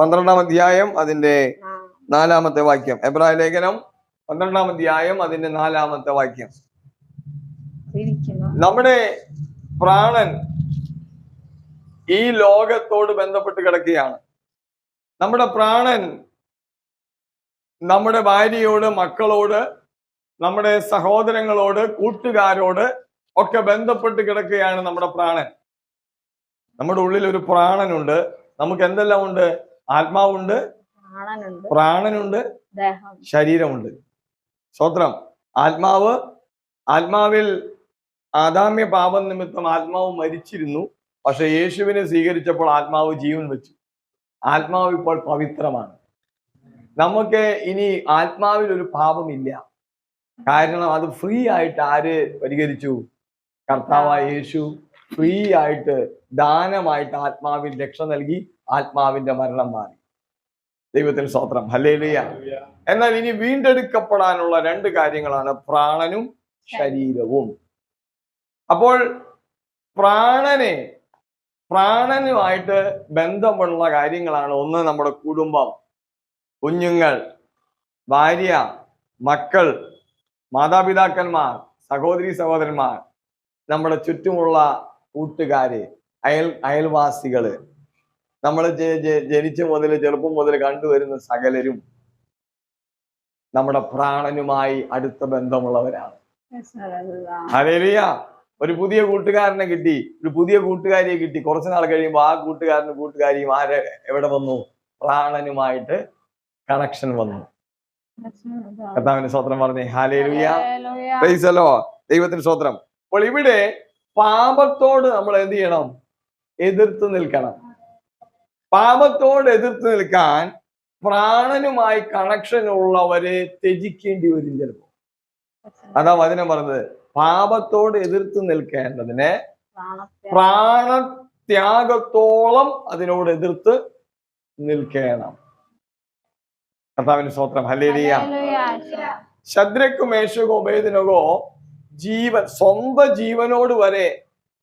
പന്ത്രണ്ടാം അധ്യായം അതിന്റെ നാലാമത്തെ വാക്യം. എബ്രായ ലേഖനം പന്ത്രണ്ടാം അധ്യായം അതിന്റെ നാലാമത്തെ വാക്യം. നമ്മുടെ പ്രാണൻ ഈ ലോകത്തോട് ബന്ധപ്പെട്ട് കിടക്കുകയാണ്. നമ്മുടെ പ്രാണൻ നമ്മുടെ ഭാര്യയോട് മക്കളോട് നമ്മുടെ സഹോദരങ്ങളോട് കൂട്ടുകാരോട് ഒക്കെ ബന്ധപ്പെട്ട് കിടക്കുകയാണ് നമ്മുടെ പ്രാണൻ. നമ്മുടെ ഉള്ളിൽ ഒരു പ്രാണനുണ്ട്. നമുക്ക് എന്തെല്ലാം ഉണ്ട് ആത്മാവുണ്ട് പ്രാണനുണ്ട് ശരീരമുണ്ട്. സ്വത്രം ആത്മാവ് ആത്മാവിൽ ആദാമ്യ പാപം നിമിത്തം ആത്മാവ് മരിച്ചിരുന്നു. പക്ഷെ യേശുവിനെ സ്വീകരിച്ചപ്പോൾ ആത്മാവ് ജീവൻ വെച്ചു. ആത്മാവ് ഇപ്പോൾ പവിത്രമാണ്. നമുക്ക് ഇനി ആത്മാവിൽ ഒരു പാപമില്ല. കാരണം അത് ഫ്രീ ആയിട്ട് ആര് പരിഹരിച്ചു? കർത്താവായ യേശു. ഫ്രീ ആയിട്ട് ദാനമായിട്ട് ആത്മാവിൽ രക്ഷ നൽകി. ആത്മാവിന്റെ മരണം മാറി. ദൈവത്തിന് സ്വത്രം ഹല്ലേലൂയ. എന്നാൽ ഇനി വീണ്ടെടുക്കപ്പെടാനുള്ള രണ്ട് കാര്യങ്ങളാണ് പ്രാണനും ശരീരവും. അപ്പോൾ പ്രാണനെ പ്രാണനുമായിട്ട് ബന്ധമുള്ള കാര്യങ്ങളാണ് ഒന്ന് നമ്മുടെ കുടുംബം കുഞ്ഞുങ്ങൾ ഭാര്യ മക്കൾ മാതാപിതാക്കന്മാർ സഹോദരി സഹോദരന്മാർ നമ്മുടെ ചുറ്റുമുള്ള കൂട്ടുകാര് അയൽ അയൽവാസികൾ. നമ്മൾ ജനിച്ച മുതൽ ചെറുപ്പം മുതൽ കണ്ടുവരുന്ന സകലരും നമ്മുടെ പ്രാണനുമായി അടുത്ത ബന്ധമുള്ളവരാണ്. ഹലേലിയ ഒരു പുതിയ കൂട്ടുകാരനെ കിട്ടി. ഒരു പുതിയ കൂട്ടുകാരിയെ കിട്ടി. കുറച്ചു നാൾ കഴിയുമ്പോൾ ആ കൂട്ടുകാരനും കൂട്ടുകാരിയും ആരെ എവിടെ വന്നു? പ്രാണനുമായിട്ട് കണക്ഷൻ വന്നു. കർത്താവിന്റെ സ്വത്രം പറഞ്ഞേ. ഹാലേലുയ പ്രൈസലോ ദൈവത്തിന് സ്വത്രം അപ്പോൾ ഇവിടെ പാപത്തോട് നമ്മൾ എന്ത് ചെയ്യണം? എതിർത്ത് നിൽക്കണം. പാപത്തോട് എതിർത്ത് നിൽക്കാൻ പ്രാണനുമായി കണക്ഷൻ ഉള്ളവരെ ത്യജിക്കേണ്ടി വരും ചിലപ്പോൾ അതാ വചനം പറഞ്ഞത്. പാപത്തോട് എതിർത്ത് നിൽക്കേണ്ടതിന് പ്രാണത്യാഗത്തോളം അതിനോട് എതിർത്ത് നിൽക്കണം. കർത്താവിന് സ്വത്രം ഹലേലിയ ശദ്രക്കും മേശകോ ഉപേദിനകോ ജീവൻ സ്വന്തം ജീവനോട് വരെ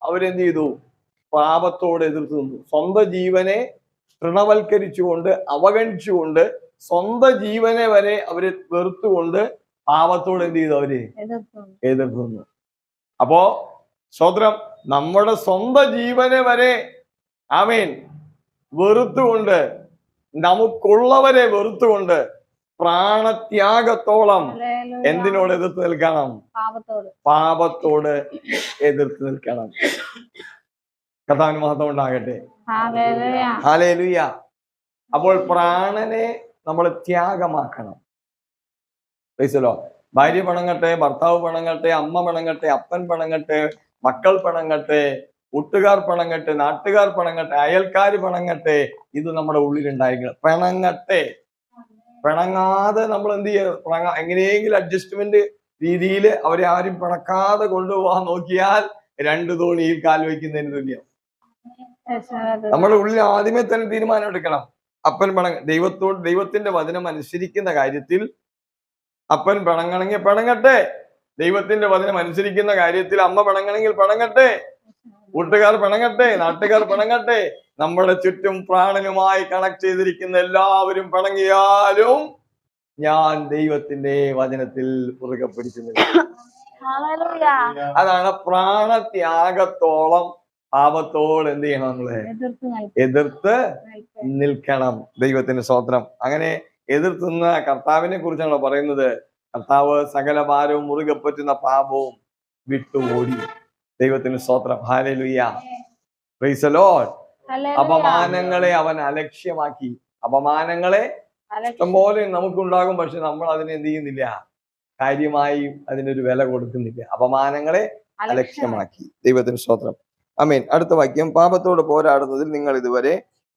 അവരെന്ത് ചെയ്തു? പാപത്തോട് എതിർത്ത് നിന്നു. സ്വന്തം ജീവനെ തൃണവൽക്കരിച്ചുകൊണ്ട് അവഗണിച്ചുകൊണ്ട് സ്വന്തം ജീവനെ വരെ അവർ വെറുത്തുകൊണ്ട് പാപത്തോട് എന്ത് ചെയ്തു അവർ? എതിർക്കുന്നു അപ്പോ സ്വത്രം നമ്മുടെ സ്വന്തം ജീവനെ വരെ ആമേൻ വെറുത്തുകൊണ്ട് നമുക്കുള്ളവരെ വെറുത്തുകൊണ്ട് പ്രാണത്യാഗത്തോളം എന്തിനോട് എതിർത്ത് നിൽക്കണം? പാപത്തോട്. എതിർത്ത് നിൽക്കണം. കഥാനുമാത്രം ഉണ്ടാകട്ടെ. ഹാലേലുയ അപ്പോൾ പ്രാണനെ നമ്മൾ ത്യാഗമാക്കണം. പൈസലോ ഭാര്യ പണങ്ങട്ടെ ഭർത്താവ് പണങ്ങട്ടെ അമ്മ പണങ്ങട്ടെ അപ്പൻ പണങ്ങട്ടെ മക്കൾ പണങ്ങട്ടെ കൂട്ടുകാർ പണങ്ങട്ടെ നാട്ടുകാർ പണങ്ങട്ടെ അയൽക്കാർ പണങ്ങട്ടെ ഇത് നമ്മുടെ ഉള്ളിലുണ്ടായിരിക്കണം. പിണങ്ങട്ടെ. പിണങ്ങാതെ നമ്മൾ എന്ത് ചെയ്യും പിണങ്ങ എങ്ങനെയെങ്കിലും അഡ്ജസ്റ്റ്മെന്റ് രീതിയിൽ അവരെ ആരും പിണക്കാതെ കൊണ്ടുപോകാൻ നോക്കിയാൽ രണ്ട് തോണിയിൽ കാൽ വയ്ക്കുന്നതിന് തുല്യം. നമ്മുടെ ഉള്ളിൽ ആദ്യമേ തന്നെ തീരുമാനം എടുക്കണം. അപ്പൻ പണ ദൈവത്തോട് ദൈവത്തിന്റെ വചനം അനുസരിക്കുന്ന കാര്യത്തിൽ അപ്പൻ പണങ്ങണമെങ്കിൽ പണങ്ങട്ടെ. ദൈവത്തിന്റെ വചനം അനുസരിക്കുന്ന കാര്യത്തിൽ അമ്മ പണങ്ങണെങ്കിൽ പണങ്ങട്ടെ. കൂട്ടുകാർ പണങ്ങട്ടെ നാട്ടുകാർ പണങ്ങട്ടെ. നമ്മുടെ ചുറ്റും പ്രാണനുമായി കണക്ട് ചെയ്തിരിക്കുന്ന എല്ലാവരും പണങ്ങിയാലും ഞാൻ ദൈവത്തിന്റെ വചനത്തിൽ പുറകെ പിടിച്ചു അതാണ് പ്രാണത്യാഗത്തോളം പാപത്തോട് എന്ത് ചെയ്യണം നമ്മൾ? എതിർത്ത് നിൽക്കണം. ദൈവത്തിന്റെ സ്വത്രം അങ്ങനെ എതിർത്തുന്ന കർത്താവിനെ കുറിച്ചാണോ പറയുന്നത്. കർത്താവ് സകല ഭാരവും മുറുകെ പറ്റുന്ന പാപവും വിട്ടു ഓടി. ദൈവത്തിന് സ്വത്രം ഹാലലുയ്യ അപമാനങ്ങളെ അവൻ അലക്ഷ്യമാക്കി. അപമാനങ്ങളെ ഇഷ്ടംപോലെ നമുക്കുണ്ടാകും പക്ഷെ നമ്മൾ അതിനെ എന്ത് ചെയ്യുന്നില്ല? കാര്യമായി അതിനൊരു വില കൊടുക്കുന്നില്ല. അപമാനങ്ങളെ അലക്ഷ്യമാക്കി. ദൈവത്തിന് സ്വത്രം അമീൻ അടുത്ത വാക്യം. പാപത്തോട് പോരാടുന്നതിൽ നിങ്ങൾ ഇതുവരെ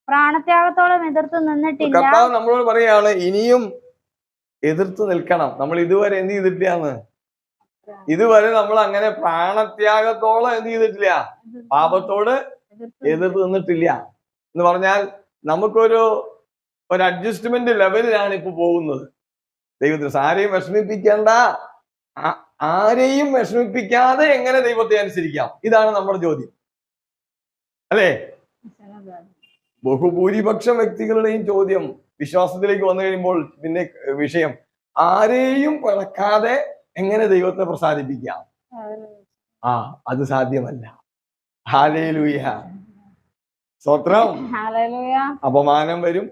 പ്രാണത്യാഗത്തോളം എതിർത്ത് നിന്നിട്ടില്ല. കർത്താവ് നമ്മളോട് പറയാണ് ഇനിയും എതിർത്ത് നിൽക്കണം. നമ്മൾ ഇതുവരെ എന്ത് ചെയ്തിട്ടില്ലാന്ന്? ഇതുവരെ നമ്മൾ അങ്ങനെ പ്രാണത്യാഗത്തോളം എന്ത് ചെയ്തിട്ടില്ല? പാപത്തോട് എതിർത്ത് നിന്നിട്ടില്ല. എന്ന് പറഞ്ഞാൽ നമുക്കൊരു ഒരു അഡ്ജസ്റ്റ്മെന്റ് ലെവലിലാണ് ഇപ്പൊ പോകുന്നത്. ദൈവത്തിന് ആരെയും വിഷമിപ്പിക്കേണ്ട. ആരെയും വിഷമിപ്പിക്കാതെ എങ്ങനെ ദൈവത്തെ അനുസരിക്കാം? ഇതാണ് നമ്മുടെ ചോദ്യം. അല്ലേ? ബഹുഭൂരിപക്ഷം വ്യക്തികളുടെയും ചോദ്യം വിശ്വാസത്തിലേക്ക് വന്നു കഴിയുമ്പോൾ പിന്നെ വിഷയം ആരെയും പിളക്കാതെ എങ്ങനെ ദൈവത്തെ പ്രസാദിപ്പിക്കാം? ആ അത് സാധ്യമല്ല. സ്വത്രം അപമാനം വരും.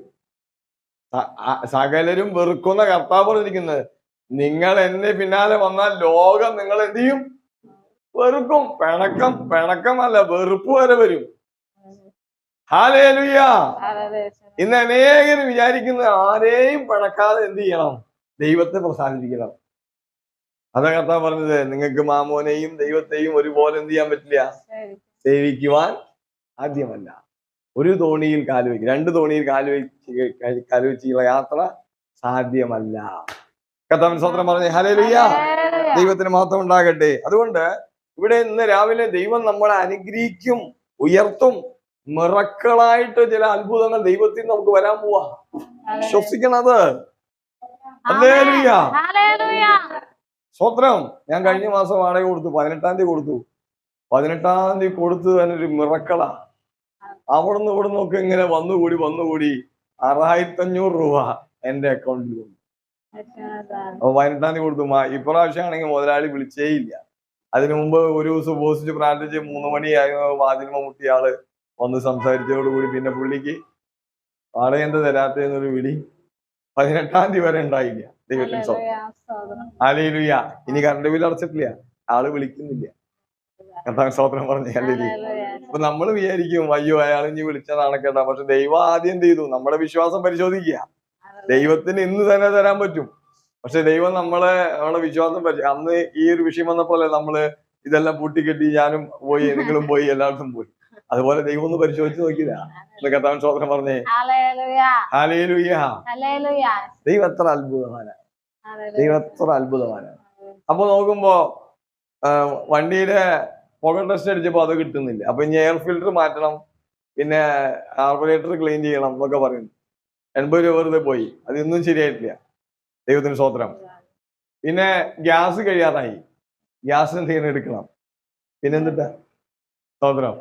സകലരും വെറുക്കുന്ന കർത്താവ് പറഞ്ഞിരിക്കുന്നത് നിങ്ങൾ എന്നെ പിന്നാലെ വന്നാൽ ലോകം നിങ്ങൾ എന്ത് ചെയ്യും? വെറുക്കും. പിണക്കം പിണക്കമല്ല വെറുപ്പ് വരെ വരും. ഇന്ന് അനേകർ വിചാരിക്കുന്ന ആരെയും പഴക്കാതെ എന്ത് ചെയ്യണം? ദൈവത്തെ പ്രസാദിപ്പിക്കണം. അതാ കർത്താവ് പറഞ്ഞത് നിങ്ങൾക്ക് മാമോനെയും ദൈവത്തെയും ഒരുപോലെ എന്ത് ചെയ്യാൻ പറ്റില്ല? സേവിക്കുവാൻ ആദ്യമല്ല. ഒരു തോണിയിൽ കാൽ വയ്ക്കും രണ്ട് തോണിയിൽ കാൽ വെച്ച് കാൽ വെച്ചുള്ള യാത്ര സാധ്യമല്ല. കർത്താവിൻ സ്വന്തം പറഞ്ഞേ ഹലേലുയ്യ ദൈവത്തിന് മഹത്വം ഉണ്ടാകട്ടെ. അതുകൊണ്ട് ഇവിടെ ഇന്ന് രാവിലെ ദൈവം നമ്മളെ അനുഗ്രഹിക്കും ഉയർത്തും. മിറക്കളായിട്ട് ചില അത്ഭുതങ്ങൾ ദൈവത്തിൽ നിന്ന് നമുക്ക് വരാൻ പോവാ. വിശ്വസിക്കണത് സ്വത്രം ഞാൻ കഴിഞ്ഞ മാസം വാടക കൊടുത്തു പതിനെട്ടാം തീയതി കൊടുത്തു. പതിനെട്ടാം തീയതി കൊടുത്തു തന്നെ ഒരു മിറക്കളാ. അവിടുന്ന് ഇവിടുന്ന് ഒക്കെ ഇങ്ങനെ വന്നുകൂടി വന്നുകൂടി ആറായിരത്തി അഞ്ഞൂറ് രൂപ എന്റെ അക്കൗണ്ടിൽ വന്നു. അപ്പൊ പതിനെട്ടാം തീയതി കൊടുത്തു. ഇപ്രാവശ്യം ആണെങ്കിൽ മുതലാളി വിളിച്ചേ ഇല്ല. അതിനു മുമ്പ് ഒരു ദിവസം ഉപസിച്ച് പ്രാർത്ഥിച്ച് മൂന്ന് മണിയായി വാതിൽമ മുട്ടിയ ആൾ. വന്ന് സംസാരിച്ചതോടുകൂടി പിന്നെ പുള്ളിക്ക് എന്താ തരാത്തെന്നൊരു വിളി പതിനെട്ടാം തീയതി വരെ ഉണ്ടായില്ല. ദൈവത്തിന് ഹല്ലേലൂയ. ഇനി കറണ്ട് ബില്ല് അടച്ചിട്ടില്ല. ആൾ വിളിക്കുന്നില്ല. കർത്താവ് സ്തോത്രം പറഞ്ഞു അല്ലെങ്കിൽ അപ്പൊ നമ്മൾ വിചാരിക്കും അയ്യോ അയാൾ ഇനി വിളിച്ചതാണ് കേട്ടോ. പക്ഷെ ദൈവം ആദ്യം എന്ത് ചെയ്തു? നമ്മുടെ വിശ്വാസം പരിശോധിക്കുക. ദൈവത്തിന് ഇന്ന് തന്നെ തരാൻ പറ്റും. പക്ഷെ ദൈവം നമ്മളെ നമ്മളെ വിശ്വാസം പരി അന്ന് ഈ ഒരു വിഷയം വന്നപ്പോലെ നമ്മൾ ഇതെല്ലാം പൂട്ടിക്കെട്ടി ഞാനും പോയി എനിക്കും പോയി എല്ലായിടത്തും പോയി. അതുപോലെ ദൈവം ഒന്ന് പരിശോധിച്ച് നോക്കിയതാ. എന്ന് കർത്താവൻ പറഞ്ഞേ. ദൈവം എത്ര അത്ഭുതമാണ് ദൈവം എത്ര അത്ഭുതമാണ് അപ്പൊ നോക്കുമ്പോ വണ്ടിയിലെ പുക ടെസ്റ്റ് അടിച്ചപ്പോ അത് കിട്ടുന്നില്ല. അപ്പൊ ഇനി എയർ ഫിൽറ്റർ മാറ്റണം. പിന്നെ കാർബറേറ്റർ ക്ലീൻ ചെയ്യണം എന്നൊക്കെ പറയുന്നു. എൺപത് രൂപ വെറുതെ പോയി. അത് ഇന്നും ശരിയായിട്ടില്ല. ദൈവത്തിന് സ്വോത്രം പിന്നെ ഗ്യാസ് കഴിയാറായി ഗ്യാസ് തീരെ എടുക്കണം. പിന്നെ സ്വോത്രം സ്വത്രം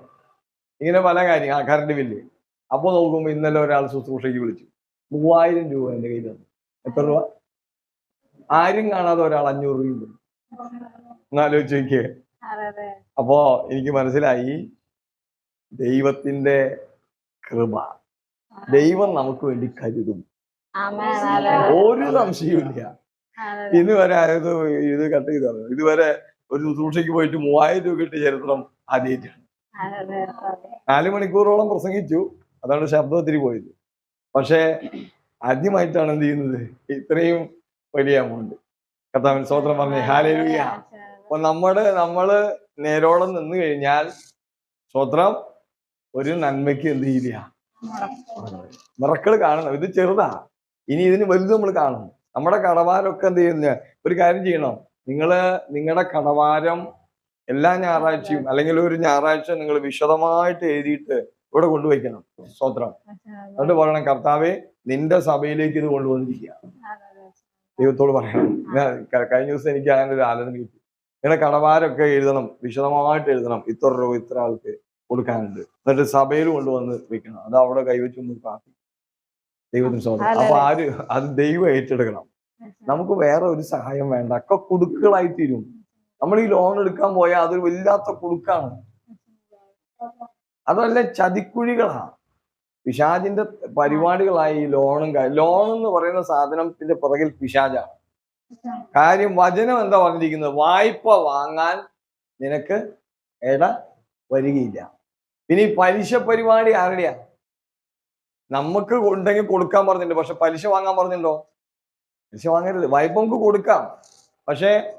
ഇങ്ങനെ പല കാര്യങ്ങൾ ആ കറണ്ട് ബില്ല് അപ്പൊ നോക്കുമ്പോ ഇന്നലെ ഒരാൾ ശുശ്രൂഷയ്ക്ക് വിളിച്ചു. മൂവായിരം രൂപ എന്റെ കയ്യിൽ തന്നു. എത്ര രൂപ? ആരും കാണാതെ ഒരാൾ അഞ്ഞൂറ് രൂപ എന്നാലോചിച്ച് നോക്കിയേ. അപ്പോ എനിക്ക് മനസ്സിലായി ദൈവത്തിന്റെ കൃപ. ദൈവം നമുക്ക് വേണ്ടി കരുതും. ഒരു സംശയവും ഇല്ല ഇന്ന് വരെ ആയത് ഇത് കട്ട് ചെയ്തു ഇതുവരെ ഒരു ശുശ്രൂഷയ്ക്ക് പോയിട്ട് മൂവായിരം രൂപ കിട്ടിയ ചരിത്രം ആദ്യമായിട്ടാണ്. നാല് മണിക്കൂറോളം പ്രസംഗിച്ചു. അതാണ് ശബ്ദം ഒത്തിരി പോയത്. പക്ഷേ ആദ്യമായിട്ടാണ് എന്ത് ചെയ്യുന്നത്? ഇത്രയും വലിയ അമൗണ്ട് കർത്താവിൻ സ്വോത്രം പറഞ്ഞു ഹാലേലുയ്യ അപ്പൊ നമ്മുടെ നമ്മൾ നേരോളം നിന്ന് കഴിഞ്ഞാൽ സ്വോത്രം ഒരു നന്മയ്ക്ക് എന്ത് ചെയ്യില്ല മിറക്കൾ കാണണം ഇത് ചെറുതാ. ഇനി ഇതിന് വലുത് നമ്മൾ കാണും നമ്മുടെ കടവാരമൊക്കെ എന്ത് ചെയ്യുന്ന? ഒരു കാര്യം ചെയ്യണം. നിങ്ങൾ നിങ്ങളുടെ കടവാരം എല്ലാ ഞായറാഴ്ചയും അല്ലെങ്കിൽ ഒരു ഞായറാഴ്ച നിങ്ങൾ വിശദമായിട്ട് എഴുതിയിട്ട് ഇവിടെ കൊണ്ടുവയ്ക്കണം. സ്വത്രം എന്നിട്ട് പറയണം കർത്താവെ നിന്റെ സഭയിലേക്ക് ഇത് കൊണ്ടുവന്നിരിക്കുക. ദൈവത്തോട് പറയണം. കഴിഞ്ഞ ദിവസം എനിക്ക് അങ്ങനെ ഒരു ആലോചന കിട്ടി. നിങ്ങളുടെ കടവാരൊക്കെ എഴുതണം വിശദമായിട്ട് എഴുതണം ഇത്ര രൂപ ഇത്ര ആൾക്ക് കൊടുക്കാനുണ്ട്. എന്നിട്ട് സഭയിൽ കൊണ്ടുവന്ന് വെക്കണം. അത് അവിടെ കൈവച്ച് ഒന്ന് പ്രാർത്ഥിക്കും ദൈവത്തിന് സ്വന്തം അപ്പൊ ആര് അത് ദൈവം ഏറ്റെടുക്കണം. നമുക്ക് വേറെ ഒരു സഹായം വേണ്ട. ഒക്കെ കുടുക്കളായി തീരും. നമ്മൾ ഈ ലോൺ എടുക്കാൻ പോയാൽ അതൊരു വല്ലാത്ത കുടുക്കാണ്. അതല്ല ചതിക്കുഴികളാണ് പിശാജിന്റെ പരിപാടികളായി ഈ ലോണും ലോൺ എന്ന് പറയുന്ന സാധനത്തിന്റെ പുറകിൽ പിശാജാണ് കാര്യം വചനം എന്താ പറഞ്ഞിരിക്കുന്നത്? വായ്പ വാങ്ങാൻ നിനക്ക് ഇട വരികയില്ല. പിന്നെ ഈ പലിശ പരിപാടി ആരുടെയാ? നമുക്ക് ഉണ്ടെങ്കിൽ കൊടുക്കാൻ പറഞ്ഞിട്ടുണ്ട്. പക്ഷെ പലിശ വാങ്ങാൻ പറഞ്ഞിട്ടുണ്ടോ? പലിശ വാങ്ങരുത്. വായ്പ നമുക്ക് കൊടുക്കാം. പക്ഷെ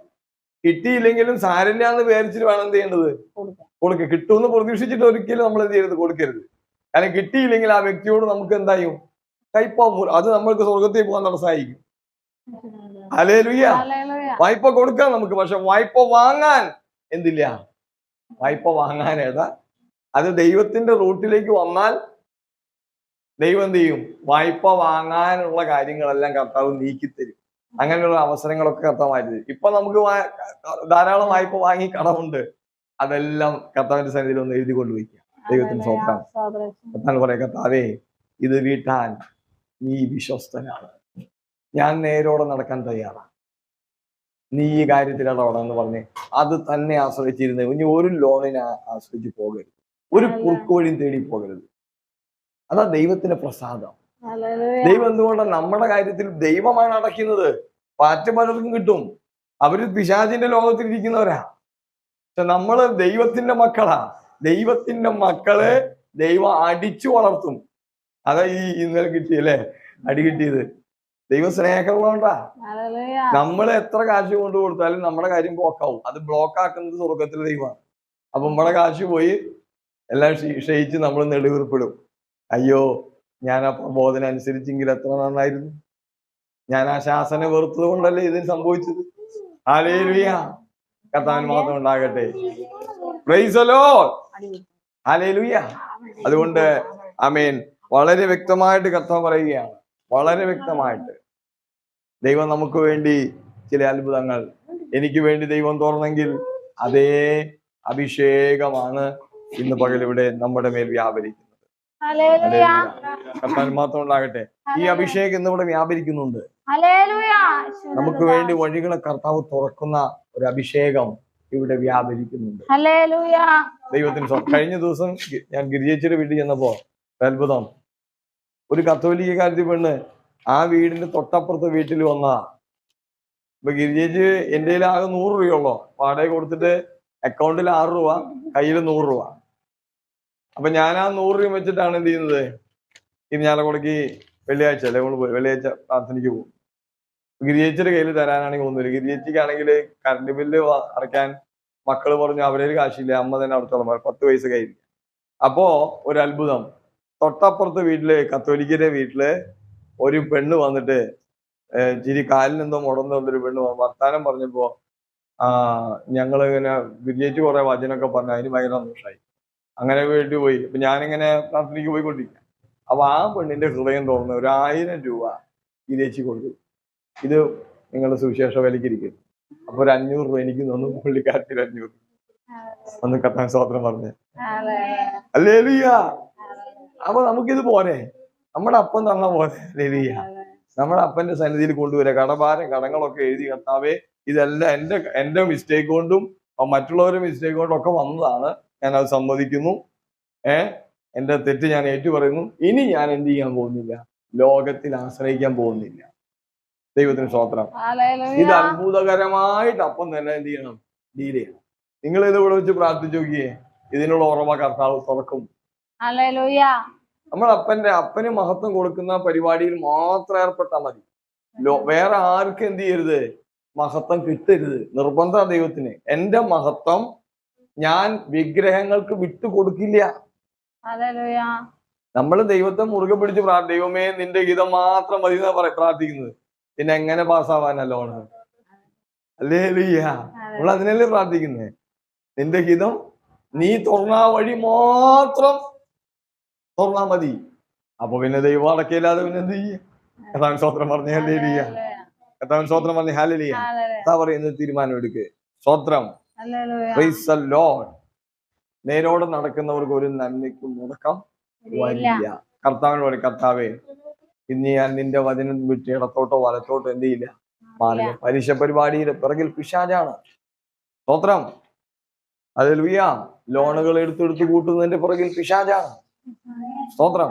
കിട്ടിയില്ലെങ്കിലും സാരില്ല എന്ന് വിചാരിച്ചിട്ട് വേണം എന്ത് ചെയ്യേണ്ടത്? കൊടുക്കുക കിട്ടുമെന്ന് പ്രതീക്ഷിച്ചിട്ട് ഒരിക്കലും നമ്മൾ എന്ത് ചെയ്യരുത്? കൊടുക്കരുത്. കാരണം കിട്ടിയില്ലെങ്കിൽ ആ വ്യക്തിയോട് നമുക്ക് എന്തായും? കൈപ്പാവും അത് നമ്മൾക്ക് സ്വർഗത്തിൽ പോകാൻ തടസ്സമായിരിക്കും. അലേ ലുയ്യ ഹല്ലേലൂയ. വായ്പ കൊടുക്കാം നമുക്ക്. പക്ഷെ വായ്പ വാങ്ങാൻ എന്തില്ല? വായ്പ വാങ്ങാൻ ഏതാ? അത് ദൈവത്തിന്റെ റൂട്ടിലേക്ക് വന്നാൽ ദൈവം എന്ത് ചെയ്യും? വായ്പ വാങ്ങാനുള്ള കാര്യങ്ങളെല്ലാം കർത്താവ് നീക്കിത്തരും. അങ്ങനെയുള്ള അവസരങ്ങളൊക്കെ കർത്താവായിരുന്നു ഇപ്പൊ നമുക്ക് ധാരാളം വായ്പ വാങ്ങി കടമുണ്ട്. അതെല്ലാം കർത്താവിന്റെ സന്നിധിയിൽ ഒന്ന് എഴുതി കൊണ്ടുപോയിക്കുക ദൈവത്തിന് സ്വപ്നം. കർത്താവ് പറയാം കർത്താവേ ഇത് വീട്ടാൻ നീ വിശ്വസ്തനാണ്. ഞാൻ നേരോടെ നടക്കാൻ തയ്യാറാണ്. നീ ഈ കാര്യത്തിൽ എന്ന് പറഞ്ഞ് അത് തന്നെ ആശ്രയിച്ചിരുന്നത്. ഇനി ഒരു ലോണിനെ ആശ്രയിച്ച് പോകരുത്. ഒരു കുറുക്ക് തേടി പോകരുത്. അതാ ദൈവത്തിന്റെ പ്രസാദം. ദൈവം എന്തുകൊണ്ടാണ് നമ്മുടെ കാര്യത്തിൽ ദൈവമാണ് അടയ്ക്കുന്നത്? പാറ്റ പലർക്കും കിട്ടും. അവർ പിശാചിന്റെ ലോകത്തിലിരിക്കുന്നവരാ പക്ഷെ നമ്മൾ ദൈവത്തിന്റെ മക്കളാ. ദൈവത്തിന്റെ മക്കളെ ദൈവം അടിച്ചു വളർത്തും. അതാ ഈ ഇന്നലെ കിട്ടിയല്ലേ? അടി കിട്ടിയത്. ദൈവ സ്നേഹമുള്ളതുകൊണ്ടാ. നമ്മൾ എത്ര കാശ് കൊണ്ടു കൊടുത്താലും നമ്മുടെ കാര്യം ബ്ലോക്കാവും. അത് ബ്ലോക്ക് ആക്കുന്നത് സ്വർഗത്തിലെ ദൈവമാണ്. അപ്പൊ നമ്മുടെ കാശ് പോയി എല്ലാം ക്ഷയി- ക്ഷയിച്ച് നമ്മൾ നെടുവീർപ്പിടും. അയ്യോ ഞാൻ ആ പ്രബോധന അനുസരിച്ചെങ്കിൽ എത്ര നന്നായിരുന്നു? ഞാൻ ആ ശാസന വെറുത്തത് കൊണ്ടല്ലേ ഇതിന് സംഭവിച്ചത്? ഹാലേലുയ കത്താൻ മാത്രം ഉണ്ടാകട്ടെ. പ്രൈസലോ ഹാലേലുയ അതുകൊണ്ട് അമീൻ വളരെ വ്യക്തമായിട്ട് കർത്താവ് പറയുകയാണ്. വളരെ വ്യക്തമായിട്ട്. ദൈവം നമുക്ക് വേണ്ടി ചില അത്ഭുതങ്ങൾ. എനിക്ക് വേണ്ടി ദൈവം തുറന്നെങ്കിൽ അതേ അഭിഷേകമാണ് ഇന്ന് പകലിവിടെ നമ്മുടെ മേൽ വ്യാപരിക്കുന്നത്. ഹല്ലേലൂയ. കർത്താൻ മാത്രം ഉണ്ടാകട്ടെ. ഈ അഭിഷേകം ഇന്ന് ഇവിടെ വ്യാപരിക്കുന്നുണ്ട്. നമുക്ക് വേണ്ടി വഴികളെ കർത്താവ് തുറക്കുന്ന ഒരു അഭിഷേകം ഇവിടെ വ്യാപരിക്കുന്നുണ്ട്. ദൈവത്തിന് കഴിഞ്ഞ ദിവസം ഞാൻ ഗിരിജേച്ചിയുടെ വീട്ടിൽ ചെന്നപ്പോ അത്ഭുതം. ഒരു കത്തോലിക്ക കാര്യത്തിൽ പെണ്ണ് ആ വീടിന്റെ തൊട്ടപ്പുറത്തെ വീട്ടിൽ വന്നതാ ഇപ്പൊ ഗിരിജേച്ചി എന്റെ കയ്യിൽ ആകെ നൂറ് രൂപയുള്ളൂ വാടക കൊടുത്തിട്ട് അക്കൗണ്ടിൽ ആറ് രൂപ കയ്യിൽ നൂറ് രൂപ. അപ്പൊ ഞാൻ ആ നൂറ് രൂപ വെച്ചിട്ടാണ് എന്ത് ചെയ്യുന്നത്? ഇരിഞ്ഞാലക്കുടക്ക് വെള്ളിയാഴ്ച അല്ലെ നമ്മൾ പോയി? വെള്ളിയാഴ്ച പ്രാർത്ഥനയ്ക്ക് പോകും. ഗിരിയേച്ചിയുടെ കയ്യിൽ തരാനാണെങ്കിൽ ഒന്നുമില്ല ഗിരിയേച്ചിക്കാണെങ്കിൽ കറണ്ട് ബില്ല് അടയ്ക്കാൻ മക്കൾ പറഞ്ഞു അവരെ കാശില്ല അമ്മ തന്നെ അടച്ചോളാം. പത്ത് പൈസ കയ്യിൽ. അപ്പോ ഒരു അത്ഭുതം തൊട്ടപ്പുറത്തെ വീട്ടിൽ കത്തോലിക്കന്റെ വീട്ടിൽ ഒരു പെണ്ണ് വന്നിട്ട് ചിരി കാലിൽ എന്തോ വന്നൊരു പെണ്ണ് വർത്താനം പറഞ്ഞപ്പോ ആ ഞങ്ങൾ ഇങ്ങനെ ഗിരിയേച്ചി കുറെ വചനമൊക്കെ പറഞ്ഞു. അതിന് ഭയങ്കര സന്തോഷമായി അങ്ങനെ വീട്ടിൽ പോയി. അപ്പൊ ഞാനിങ്ങനെ പ്രാർത്ഥനയ്ക്ക് പോയിക്കൊണ്ടിരിക്കുക അപ്പൊ ആ പെണ്ണിന്റെ ഹൃദയം തുറന്ന് ഒരു ആയിരം രൂപ ചേച്ചി കൊടുത്തു. ഇത് നിങ്ങളുടെ സുവിശേഷ വിലക്കിരിക്കും അപ്പൊ ഒരു അഞ്ഞൂറ് രൂപ എനിക്ക് തന്നു. പുള്ളിക്കാരത്തിൽ അഞ്ഞൂറ് ഒന്ന് കത്താൻ സ്വാതന്ത്ര്യം പറഞ്ഞു. അല്ലേ ലിയ അപ്പൊ നമുക്കിത് പോരെ. നമ്മുടെ അപ്പം തന്ന പോലെ ലിയ നമ്മുടെ അപ്പന്റെ സന്നിധിയിൽ കൊണ്ടുവരാം. കടഭാരം കടങ്ങളൊക്കെ എഴുതി കർത്താവേ ഇതെല്ലാം എന്റെ എന്റെ മിസ്റ്റേക്ക് കൊണ്ടും മറ്റുള്ളവരുടെ മിസ്റ്റേക്ക് കൊണ്ടും ഒക്കെ വന്നതാണ്. ഞാൻ അത് സമ്മതിക്കുന്നു. ഏ? എന്റെ തെറ്റ് ഞാൻ ഏറ്റു പറയുന്നു ഇനി ഞാൻ എന്ത് ചെയ്യാൻ പോകുന്നില്ല? ലോകത്തിൽ ആശ്രയിക്കാൻ പോകുന്നില്ല. ദൈവത്തിന് സ്തോത്രം. ഇത്. അത്ഭുതകരമായിട്ട് അപ്പം തന്നെ എന്ത് ചെയ്യണം? ഡീൽ ചെയ്യണം. നിങ്ങൾ ഇത് ഇവിടെ വെച്ച് പ്രാർത്ഥിച്ചു നോക്കിയേ. ഇതിനുള്ള ഓർമ്മ കർത്താവ് തുറക്കും. നമ്മൾ അപ്പന്റെ അപ്പന് മഹത്വം കൊടുക്കുന്ന പരിപാടിയിൽ മാത്രം ഏർപ്പെട്ടാൽ മതി. വേറെ ആർക്കും എന്ത് ചെയ്യരുത്? മഹത്വം കിട്ടരുത്. നിർബന്ധ ദൈവത്തിന്. എന്റെ മഹത്വം ഞാൻ വിഗ്രഹങ്ങൾക്ക് വിട്ടുകൊടുക്കില്ല. നമ്മൾ ദൈവത്തെ മുറുകെ പിടിച്ച് ദൈവമേ നിന്റെ ഗീതം മാത്രം മതി എന്നാ പ്രാർത്ഥിക്കുന്നത്. പിന്നെ എങ്ങനെ പാസ്സാവാനല്ലോ ഓണം? അല്ലേ ലിയ നമ്മൾ അതിനല്ലേ പ്രാർത്ഥിക്കുന്നത് നിന്റെ ഗീതം നീ തുറന്നാ വഴി മാത്രം തുറന്നാ മതി. അപ്പൊ പിന്നെ ദൈവം അടക്കില്ലാതെ പിന്നെ എന്ത് ചെയ്യ? കഥാൻ സ്വത്രം പറഞ്ഞ ഹല്ലേലിയ. ഹല്ലേലൂയ. കഥാൻ സ്വത്രം പറഞ്ഞ ഹാലലിയ എന്താ പറയുന്നത് തീരുമാനം എടുക്ക് സ്വത്രം നേരോടെ നടക്കുന്നവർക്ക് ഒരു നന്മയ്ക്കും മുടക്കം വലിയ. കർത്താവിന് പറയും കർത്താവേ ഇന്ന് ഞാൻ നിന്റെ വചനം വിട്ട് ഇടത്തോട്ടോ വലത്തോട്ടോ എന്ത് ചെയ്യില്ല? മാറില്ല. പരീക്ഷ പരിപാടിയുടെ പിറകിൽ പിശാചാണ്. സ്തോത്രം. അത് ലുയ്യ ലോണുകൾ എടുത്തെടുത്ത് കൂട്ടുന്നതിന്റെ പിറകിൽ പിശാചാണ്. സ്തോത്രം.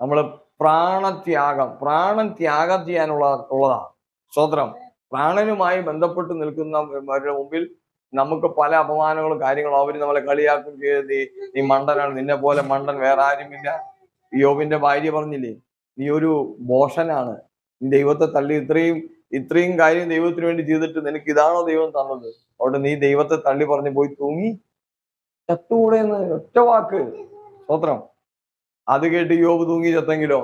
നമ്മൾ പ്രാണത്യാഗം പ്രാണൻ ത്യാഗം ചെയ്യാനുള്ള ഉള്ളതാണ്. സ്തോത്രം. പ്രാണനുമായി ബന്ധപ്പെട്ട് നിൽക്കുന്നവരുടെ മുമ്പിൽ നമുക്ക് പല അപമാനങ്ങളും കാര്യങ്ങളും അവർ നമ്മളെ കളിയാക്കും ചെയ്ത് നീ മണ്ടനാണ്. നിന്നെ പോലെ മണ്ടൻ വേറെ ആരുമില്ല. യോബിന്റെ ഭാര്യ പറഞ്ഞില്ലേ? നീ ഒരു മോഷനാണ് നീ ദൈവത്തെ തള്ളി. ഇത്രയും ഇത്രയും കാര്യം ദൈവത്തിന് വേണ്ടി ചെയ്തിട്ട് നിനക്ക് ഇതാണോ ദൈവം തന്നത്? അതുകൊണ്ട് നീ ദൈവത്തെ തള്ളി പറഞ്ഞ് പോയി തൂങ്ങി. ചത്തുകൂടെ എന്ന് ഒറ്റ വാക്ക്. സ്തോത്രം. അത് കേട്ട് യോബ് തൂങ്ങി ചത്തെങ്കിലോ?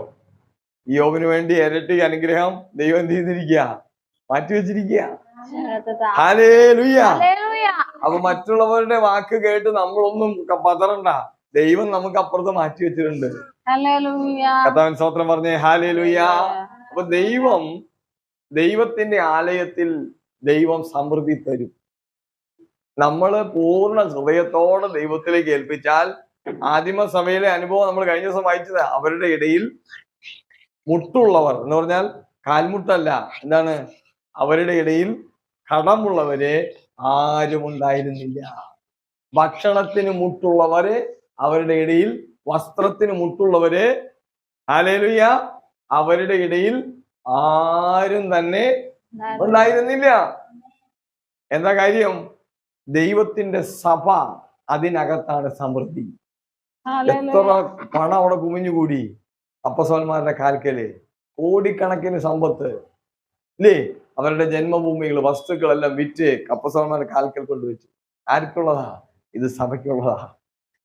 യോബിന് വേണ്ടി ഇരട്ടി അനുഗ്രഹം ദൈവം ചെയ്തിരിക്കുക മാറ്റി അപ്പൊ മറ്റുള്ളവരുടെ വാക്ക് കേട്ട് നമ്മളൊന്നും പതറണ്ട. ദൈവം നമുക്ക് അപ്പുറത്ത് മാറ്റി വെച്ചിട്ടുണ്ട്. കർത്താവൻ സ്തോത്രം പറഞ്ഞേ ഹാലേ ലുയ്യ അപ്പൊ ദൈവം ദൈവത്തിന്റെ ആലയത്തിൽ ദൈവം സമൃദ്ധി തരും. നമ്മൾ പൂർണ ഹൃദയത്തോടെ ദൈവത്തിലേക്ക് ഏൽപ്പിച്ചാൽ ആദിമ സഭയിലെ അനുഭവം നമ്മൾ കഴിഞ്ഞ ദിവസം വായിച്ചത്. അവരുടെ ഇടയിൽ മുട്ടുള്ളവർ എന്ന് പറഞ്ഞാൽ കാൽമുട്ടല്ല. എന്താണ്? അവരുടെ ഇടയിൽ കടമുള്ളവരെ ആരും ഉണ്ടായിരുന്നില്ല. ഭക്ഷണത്തിന് മുട്ടുള്ളവരെ അവരുടെ ഇടയിൽ വസ്ത്രത്തിന് മുട്ടുള്ളവര് അലലുയ അവരുടെ ഇടയിൽ ആരും തന്നെ ഉണ്ടായിരുന്നില്ല. എന്താ കാര്യം? ദൈവത്തിന്റെ സഭ അതിനകത്താണ് സമൃദ്ധി. എത്ര പണം അവിടെ കുമിഞ്ഞുകൂടി അപ്പസോന്മാരുടെ കാൽക്കൽ? കോടിക്കണക്കിന് സമ്പത്ത്. ഇല്ലേ? അവരുടെ ജന്മഭൂമികൾ വസ്തുക്കളെല്ലാം വിറ്റ് കപ്പസോമാൻ കാൽക്കൽ കൊണ്ടുവച്ചു. ആർക്കുള്ളതാ? ഇത് സഭയ്ക്കുള്ളതാ.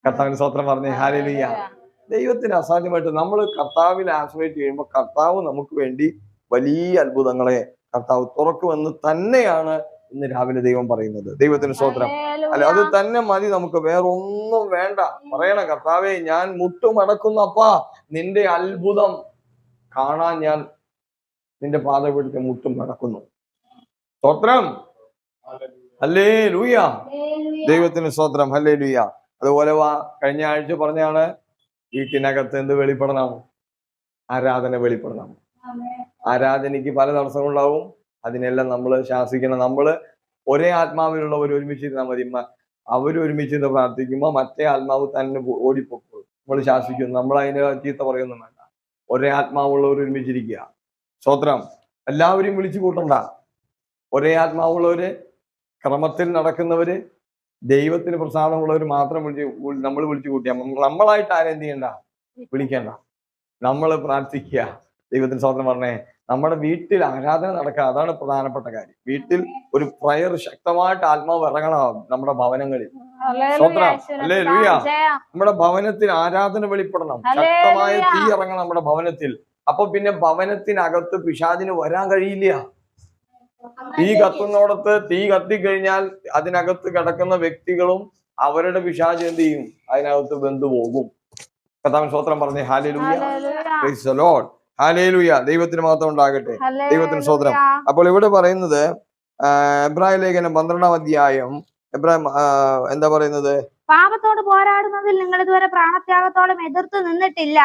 കർത്താവിന് സ്വത്രം പറഞ്ഞേ ഹാരലിയ ദൈവത്തിന് അസാധ്യമായിട്ട് നമ്മൾ കർത്താവിനെ ആശ്രയിച്ച് കഴിയുമ്പോൾ കർത്താവ് നമുക്ക് വേണ്ടി വലിയ അത്ഭുതങ്ങളെ കർത്താവ് തുറക്കുമെന്ന് തന്നെയാണ് ഇന്ന് രാവിലെ ദൈവം പറയുന്നത്. ദൈവത്തിന് സ്വത്രം അല്ല അത് തന്നെ മതി നമുക്ക്. വേറൊന്നും വേണ്ട. പറയണ കർത്താവെ ഞാൻ മുട്ടുമടക്കുന്നപ്പാ നിന്റെ അത്ഭുതം കാണാൻ ഞാൻ നിന്റെ പാത പിടിച്ച് മുട്ടും നടക്കുന്നു സ്തോത്രം. അല്ലേ ലൂയ ദൈവത്തിന് സ്തോത്രം. അല്ലേ ലൂയ അതുപോലെ വാ കഴിഞ്ഞ ആഴ്ച പറഞ്ഞാണ് വീട്ടിനകത്ത് എന്ത് വെളിപ്പെടണം? ആരാധന വെളിപ്പെടണം. ആരാധനയ്ക്ക് പല തടസ്സങ്ങളുണ്ടാവും അതിനെല്ലാം നമ്മൾ ശാസിക്കണം. നമ്മൾ ഒരേ ആത്മാവിലുള്ളവർ ഒരുമിച്ച് ഇരുന്നാൽ മതി. അവർ ഒരുമിച്ച് ഇരുന്ന് പ്രാർത്ഥിക്കുമ്പോൾ മറ്റേ ആത്മാവ് തന്നെ ഓടിപ്പോ ഓടിപ്പോക്കും. നമ്മൾ ശാസിക്കും. നമ്മൾ അതിന്റെ ചീത്ത പറയൊന്നും വേണ്ട. ഒരേ ആത്മാവുള്ളവർ ഒരുമിച്ചിരിക്കുക. സ്വത്രം എല്ലാവരെയും വിളിച്ചു കൂട്ടണ്ട. ഒരേ ആത്മാവുള്ളവര് ക്രമത്തിൽ നടക്കുന്നവര് ദൈവത്തിന് പ്രസാദമുള്ളവർ മാത്രം വിളിച്ച് നമ്മൾ വിളിച്ചു കൂട്ടിയാൽ. നമ്മളായിട്ട് ആരെന്ത് ചെയ്യണ്ട? വിളിക്കണ്ട. നമ്മൾ പ്രാർത്ഥിക്കുക ദൈവത്തിന് സ്വാതന്ത്ര്യം പറഞ്ഞേ. നമ്മുടെ വീട്ടിൽ ആരാധന നടക്കുക അതാണ് പ്രധാനപ്പെട്ട കാര്യം. വീട്ടിൽ ഒരു പ്രയർ ശക്തമായിട്ട് ആത്മാവ് ഇറങ്ങണം നമ്മുടെ ഭവനങ്ങളിൽ. സ്തോത്രം. നമ്മുടെ ഭവനത്തിൽ ആരാധന വെളിപ്പെടണം. ശക്തമായ തീ ഇറങ്ങണം നമ്മുടെ ഭവനത്തിൽ. അപ്പൊ പിന്നെ ഭവനത്തിനകത്ത് പിശാദിന് വരാൻ കഴിയില്ല. തീ കത്തുന്നോടത്ത് തീ കത്തിക്കഴിഞ്ഞാൽ അതിനകത്ത് കിടക്കുന്ന വ്യക്തികളും അവരുടെ പിശാജ് എന്ത് ചെയ്യും? അതിനകത്ത് ബന്ധു പോകും. കഥാവൻ സ്വത്രം പറഞ്ഞേ ഹാലേലുയാലോ ഹാലേലുയ. ദൈവത്തിന് മാത്രം ഉണ്ടാകട്ടെ. ദൈവത്തിന് സ്വോത്രം അപ്പോൾ ഇവിടെ പറയുന്നത് ഏർ എബ്രായ ലേഖനം പന്ത്രണ്ടാം അധ്യായം എബ്രാഹിം എന്താ പറയുന്നത്? പാപത്തോട് പോരാടുന്നതിൽ നിങ്ങൾ ഇതുവരെ പ്രാണത്യാഗത്തോളം എതിർത്ത് നിന്നിട്ടില്ല.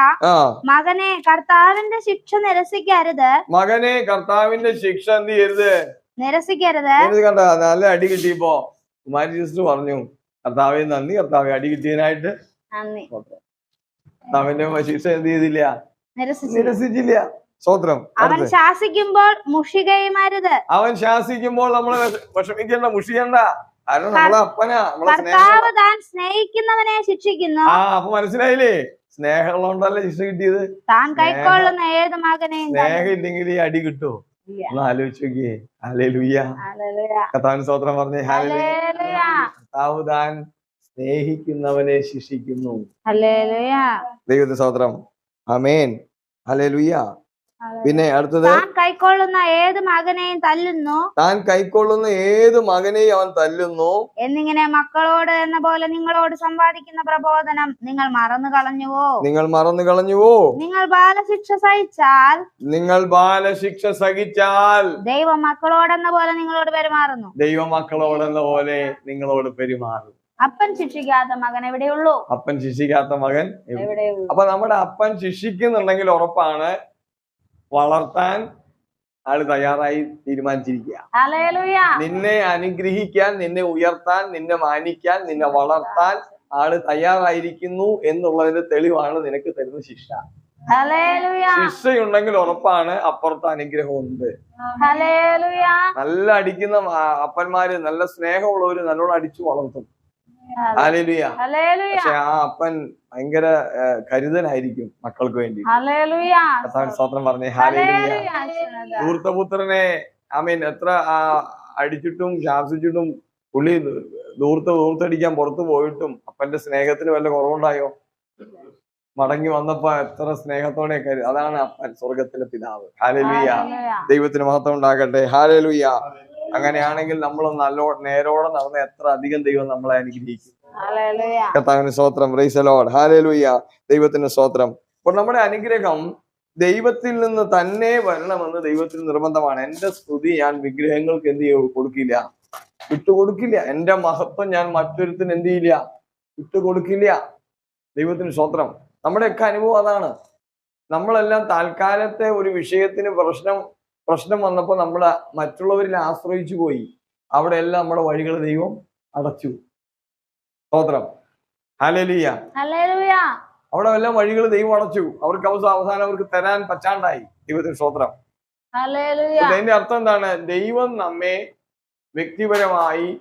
മകനെ കർത്താവിന്റെ ശിക്ഷ നിരസിക്കരുത്. മകനെ കർത്താവിന്റെ ശിക്ഷ എന്ത് ചെയ്യരുത്? നിരസിക്കരുത്. കണ്ട നല്ല അടി കിട്ടിയപ്പോ കുമാരി സിസ്റ്റർ പറഞ്ഞു കർത്താവെ നന്ദി കർത്താവെ അടി കിട്ടിയതിനായിട്ട്. കർത്താവിന്റെ ശിക്ഷ എന്ത് ചെയ്തില്ല? നിരസിച്ചു നിരസിച്ചില്ല. സ്വത്രം അവൻ ശാസിക്കുമ്പോൾ മുഷികയുമരുത്. അവൻ ശാസിക്കുമ്പോൾ നമ്മൾ വിഷമിക്കേണ്ട മുഷിയണ്ട. കാരണം നമ്മളെ അപ്പനാ. നമ്മളെ സ്നേഹം കർത്താവ് താൻ സ്നേഹിക്കുന്നവനെ ശിക്ഷിക്കുന്നു. ആ അപ്പൊ മനസ്സിലായില്ലേ? സ്നേഹമുള്ളതുകൊണ്ടല്ലേ ശിക്ഷ കിട്ടിയത്? താൻ കൈക്കൊള്ളുന്ന ഏത് മകനെ സ്നേഹം ഇല്ലെങ്കിൽ ഈ അടി കിട്ടുമോ. ഒന്ന് ആലോചിച്ച് നോക്കിയേ. ഹാലേ ലുയ്യ ഹല്ലേലൂയ. കർത്താവിന് സ്തോത്രം പറഞ്ഞേ. കർത്താവ് താൻ സ്നേഹിക്കുന്നവനെ ശിക്ഷിക്കുന്നു. ഹല്ലേലൂയ. ദൈവത്തിന് സ്തോത്രം. അമേൻ ഹാലേ ലുയ്യ പിന്നെ അടുത്തത്. താൻ കൈക്കൊള്ളുന്ന ഏത് മകനെയും തല്ലുന്നു? താൻ കൈക്കൊള്ളുന്ന ഏത് മകനെയും അവൻ തല്ലുന്നു? എന്നിങ്ങനെ മക്കളോട് എന്ന പോലെ നിങ്ങളോട് സമ്പാദിക്കുന്ന പ്രബോധനം നിങ്ങൾ മറന്നു കളഞ്ഞുവോ? നിങ്ങൾ മറന്നു കളഞ്ഞുവോ? നിങ്ങൾ ബാലശിക്ഷ സഹിച്ചാൽ? നിങ്ങൾ ബാലശിക്ഷ സഹിച്ചാൽ. ദൈവം മക്കളോടെന്ന പോലെ നിങ്ങളോട് പെരുമാറുന്നു. ദൈവമക്കളോടെന്ന പോലെ നിങ്ങളോട് പെരുമാറും അപ്പൻ ശിക്ഷിക്കാത്ത മകൻ എവിടെയുള്ളൂ? അപ്പൻ ശിക്ഷിക്കാത്ത മകൻ എവിടെ? എവിടെയുള്ളൂ. അപ്പൊ നമ്മുടെ അപ്പൻ ശിക്ഷിക്കുന്നുണ്ടെങ്കിൽ ഉറപ്പാണ് വളർത്താൻ ആൾ തയ്യാറായി തീരുമാനിച്ചിരിക്കുക. നിന്നെ അനുഗ്രഹിക്കാൻ നിന്നെ ഉയർത്താൻ നിന്നെ മാനിക്കാൻ നിന്നെ വളർത്താൻ ആൾ തയ്യാറായിരിക്കുന്നു എന്നുള്ളതിന്റെ തെളിവാണ് നിനക്ക് തരുന്ന ശിക്ഷ. ശിക്ഷയുണ്ടെങ്കിൽ ഉറപ്പാണ് അപ്പുറത്ത് അനുഗ്രഹമുണ്ട് ഉണ്ട് നല്ല അടിക്കുന്ന അപ്പന്മാര് നല്ല സ്നേഹമുള്ളവര് നല്ലോണം അടിച്ചു വളർത്തും. പക്ഷെ ആ അപ്പൻ ഭയങ്കര കരുതലായിരിക്കും മക്കൾക്ക് വേണ്ടി. സ്തോത്രം പറഞ്ഞേ. Hallelujah hallelujah. ധൂർത്തപുത്രനെ ഐ മീൻ എത്ര ആ, അടിച്ചിട്ടും ശാസിച്ചിട്ടും പുള്ളി ദൂർത്ത് ദൂർത്തടിക്കാൻ പുറത്തു പോയിട്ടും അപ്പന്റെ സ്നേഹത്തിന് വല്ല കുറവുണ്ടായോ? മടങ്ങി വന്നപ്പോ എത്ര സ്നേഹത്തോടെ കരു അതാണ് അപ്പൻ സ്വർഗത്തിലെ പിതാവ്. ഹാലലുയ്യ ദൈവത്തിന് മഹത്വം ഉണ്ടാകട്ടെ. ഹാലലുയ്യ അങ്ങനെയാണെങ്കിൽ നമ്മൾ നല്ലോ നേരോടെ നടന്ന എത്ര അധികം ദൈവം നമ്മളെ അനുഗ്രഹിക്കും. കർത്താവിന് സ്തോത്രം റൈസലോഡ് ഹാലലുയ്യ ദൈവത്തിന്റെ സ്തോത്രം. അപ്പോൾ നമ്മുടെ അനുഗ്രഹം ദൈവത്തിൽ നിന്ന് തന്നെ വരണമെന്ന് ദൈവത്തിന് നിർബന്ധമാണ്. എന്റെ സ്തുതി ഞാൻ വിഗ്രഹങ്ങൾക്ക് എന്ത് ചെയ്യും? കൊടുക്കില്ല. വിട്ടുകൊടുക്കില്ല. എന്റെ മഹത്വം ഞാൻ മറ്റൊരുത്തിന് എന്ത് ചെയ്യില്ല? വിട്ടുകൊടുക്കില്ല. ദൈവത്തിന് സ്വത്രം നമ്മുടെയൊക്കെ അനുഭവം അതാണ്. നമ്മളെല്ലാം താൽക്കാലത്തെ ഒരു വിഷയത്തിന് പ്രശ്നം പ്രശ്നം വന്നപ്പോൾ നമ്മൾ മറ്റുള്ളവരിൽ ആശ്രയിച്ചു പോയി. അവിടെയെല്ലാം നമ്മുടെ വഴികൾ ദൈവം അടച്ചു. സ്തോത്രം. ഹലലിയ അവിടെ എല്ലാം വഴികൾ ദൈവം അടച്ചു. അവർക്ക് അവസാനം അവസാനം അവർക്ക് തരാൻ പറ്റാണ്ടായി. ദൈവത്തിന് സ്തോത്രം. അതിന്റെ അർത്ഥം എന്താണ്? ദൈവം നമ്മെ വ്യക്തിപരമായി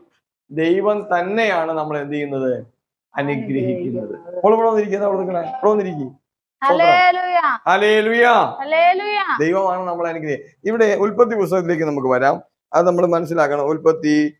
ദൈവം തന്നെയാണ് നമ്മൾ എന്ത് ചെയ്യുന്നത്? അനുഗ്രഹിക്കുന്നത്. അപ്പോൾ ഇവിടെ വന്നിരിക്കുന്നത് അവിടെ നിൽക്കണേ ഇവിടെ വന്നിരിക്കും. ദൈവമാണ് നമ്മളെ അനുഗ്രഹം ഇവിടെ ഉൽപ്പത്തി പുസ്തകത്തിലേക്ക് നമുക്ക് വരാം. അത് നമ്മൾ മനസ്സിലാക്കണം. ഉൽപ്പത്തി